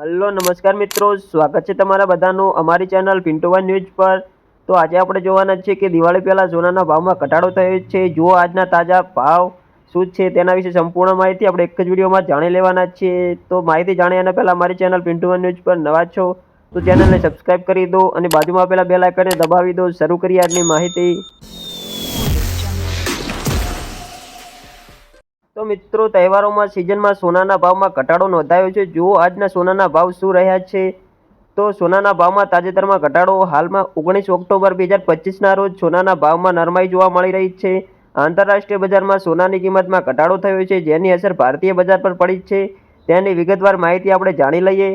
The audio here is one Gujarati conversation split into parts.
હલો, નમસ્કાર મિત્રો. સ્વાગત છે તમારા બધાનું અમારી ચેનલ પિન્ટુ વન ન્યૂઝ પર. તો આજે આપણે જોવાના છે કે દિવાળી પહેલાં સોનાના ભાવમાં ઘટાડો થયો છે. જુઓ આજના તાજા ભાવ શું છે તેના વિશે સંપૂર્ણ માહિતી આપણે એક જ વિડીયોમાં જાણી લેવાના છીએ. તો માહિતી એના પહેલાં અમારી ચેનલ પિન્ટુ વન ન્યૂઝ પર નવા છો, તો ચેનલને સબસ્ક્રાઈબ કરી દો અને બાજુમાં આપેલા બે લાઇકને દબાવી દો. શરૂ કરીએ આજની માહિતી. તો મિત્રો, તહેવારોમાં સિઝનમાં સોનાના ભાવમાં ઘટાડો નોંધાયો છે. જુઓ આજના સોનાના ભાવ શું રહ્યા છે. તો સોનાના ભાવમાં તાજેતરમાં ઘટાડો હાલમાં ઓગણીસ ઓક્ટોબર બે હજાર પચીસના રોજ સોનાના ભાવમાં નરમાઈ જોવા મળી રહી છે. આંતરરાષ્ટ્રીય બજારમાં સોનાની કિંમતમાં ઘટાડો થયો છે, જેની અસર ભારતીય બજાર પર પડી છે. તેની વિગતવાર માહિતી આપણે જાણી લઈએ.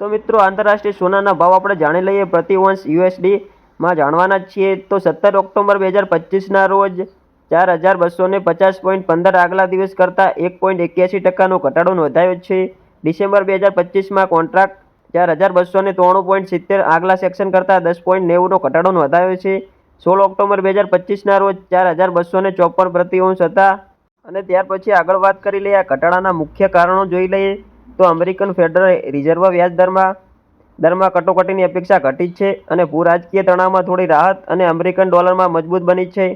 તો મિત્રો, આંતરરાષ્ટ્રીય સોનાના ભાવ આપણે જાણી લઈએ. પ્રતિ વંશ યુએસડીમાં જાણવાના જ છીએ. તો સત્તર ઓક્ટોબર બે હજાર પચીસના રોજ ચાર હજાર બસો ને પચાસ પોઈન્ટ પંદર આગલા દિવસ કરતાં એક પોઈન્ટ એક્યાસી ટકાનો ઘટાડો નોંધાયો છે. ડિસેમ્બર બે હજાર પચીસમાં કોન્ટ્રાક્ટ ચાર હજાર બસો ને ત્રાણું પોઈન્ટ સિત્તેર આગલા સેક્શન કરતાં દસ પોઈન્ટ નેવુંનો ઘટાડો નોંધાયો છે. સોળ ઓક્ટોબર બે હજાર પચીસના રોજ ચાર હજાર બસો ને ચોપન પ્રતિ અંશ હતા. અને ત્યાર પછી આગળ વાત કરી લઈએ આ ઘટાડાના મુખ્ય કારણો જોઈ લઈએ તો અમેરિકન ફેડરલ રિઝર્વ વ્યાજ દરમાં દરમાં કટોકટીની અપેક્ષા ઘટી છે અને ભૂરાજકીય તણાવમાં થોડી રાહત અને અમેરિકન ડોલરમાં મજબૂત બની છે.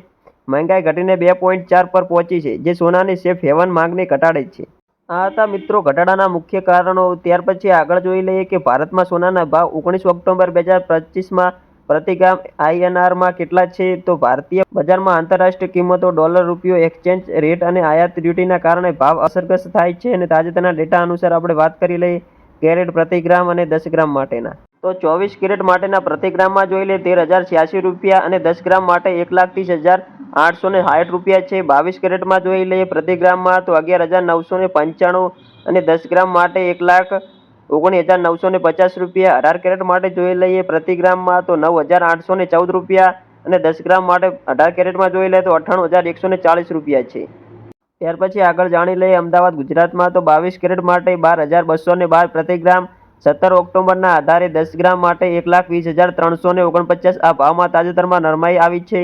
મહેંગાઈ ઘટીને બે પોઈન્ટ ચાર પર પહોંચી છે, જે સોનાની સેફ હેવન માંગને ઘટાડે છે. આ હતા મિત્રો ઘટાડાના મુખ્ય કારણો. ત્યાર પછી આગળ જોઈ લઈએ કે ભારતમાં સોનાના ભાવ ઓગણીસ ઓક્ટોબર બે હજાર પચીસમાં પ્રતિગામ આઈએનઆરમાં કેટલા છે? તો ભારતીય બજારમાં આંતરરાષ્ટ્રીય કિંમતો ડોલર, રૂપિયો એક્સચેન્જ રેટ અને આયાત ડ્યુટીના કારણે ભાવ અસરગ્રસ્ત થાય છે અને તાજેતરના ડેટા અનુસાર આપણે વાત કરી લઈએ કેરેટ પ્રતિ ગ્રામ અને દસ ગ્રામ માટેના. તો ચોવીસ કેરેટ માટેના પ્રતિ ગ્રામમાં જોઈ લઈએ તેર હજાર છ્યાસી રૂપિયા અને દસ ગ્રામ માટે એક લાખ ત્રીસ હજાર આઠસો ને સાઠ રૂપિયા છે. બાવીસ કેરેટમાં જોઈ લઈએ પ્રતિ ગ્રામમાં તો અગિયાર હજાર નવસો ને પંચાણું અને દસ ગ્રામ માટે એક લાખ ઓગણીસ હજાર નવસો ને પચાસ રૂપિયા. અઢાર કેરેટ માટે જોઈ લઈએ પ્રતિ ગ્રામમાં તો નવ હજાર આઠસો ને ચૌદ રૂપિયા અને દસ ગ્રામ માટે અઢાર કેરેટમાં જોઈ લઈએ તો અઠ્ઠાણું હજાર એકસો ને ચાલીસ રૂપિયા છે. ત્યાર પછી આગળ જાણી લઈએ અમદાવાદ ગુજરાતમાં તો બાવીસ કેરેટ માટે બાર હજાર બસો ને બાર પ્રતિ ગ્રામ સત્તર ઓક્ટોબરના આધારે દસ ગ્રામ માટે એક લાખ વીસ હજાર ત્રણસો ને ઓગણપચાસ આ ભાવમાં તાજેતરમાં નરમાઈ આવી છે.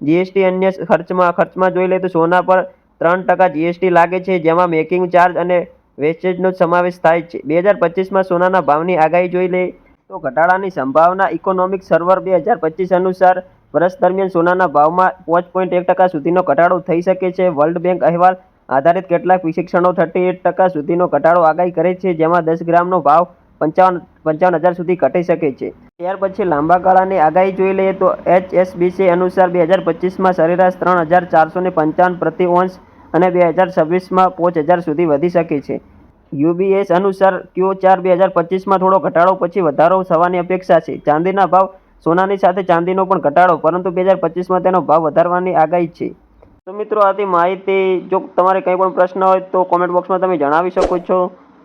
જીએસટી અન્ય ખર્ચમાં ખર્ચમાં જોઈ લે તો સોના પર ત્રણ ટકા જીએસટી લાગે છે, જેમાં મેકિંગ ચાર્જ અને વેસ્ટેજનો સમાવેશ થાય છે. બે હજાર પચીસમાં સોનાના ભાવની આગાહી જોઈ લે તો ઘટાડાની સંભાવના ઇકોનોમિક સર્વર બે હજાર પચીસ અનુસાર વર્ષ દરમિયાન સોનાના ભાવમાં પાંચ પોઈન્ટ એક ટકા સુધીનો ઘટાડો થઈ શકે છે. વર્લ્ડ બેંક અહેવાલ આધારિત કેટલાક વિશેષણો થર્ટી એટ ટકા સુધીનો ઘટાડો આગાહી કરે છે, જેમાં દસ ગ્રામનો ભાવ પંચાવન પંચાવન હજાર સુધી ઘટી શકે છે. ત્યાર પછી લાંબા ગાળાની આગાહી જોઈ લઈએ તો એચએસબીસી અનુસાર બે હજાર પચીસમાં સરેરાશ ત્રણ હજાર ચારસો ને પંચાવન પ્રતિ ઓંશ અને બે હજાર છવ્વીસમાં પાંચ હજાર સુધી વધી શકે છે. યુબીએસ અનુસાર ક્યુ ચાર બે હજાર પચીસમાં થોડો ઘટાડો પછી વધારો થવાની અપેક્ષા છે. ચાંદીના ભાવ સોનાની સાથે ચાંદીનો પણ ઘટાડો, પરંતુ બે હજાર પચીસમાં તેનો ભાવ વધારવાની આગાહી છે. તો મિત્રો આથી માહિતી, જો તમારે કંઈ પણ પ્રશ્ન હોય તો કોમેન્ટ બોક્સમાં તમે જણાવી શકો છો.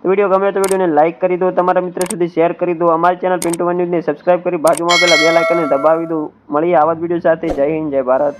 વીડિયો ગમે તો વિડીયોને લાઇક કરી દો, તમારા મિત્ર સુધી શેર કરી દો, અમારી ચેનલ પિન્ટુ વન ન્યૂઝને સબસ્ક્રાઇબ કરી બાજુમાં પેલા બે લાઇકને દબાવી દો. મળીએ આવા જ વીડિયો સાથે. જય હિન્દ, જય ભારત.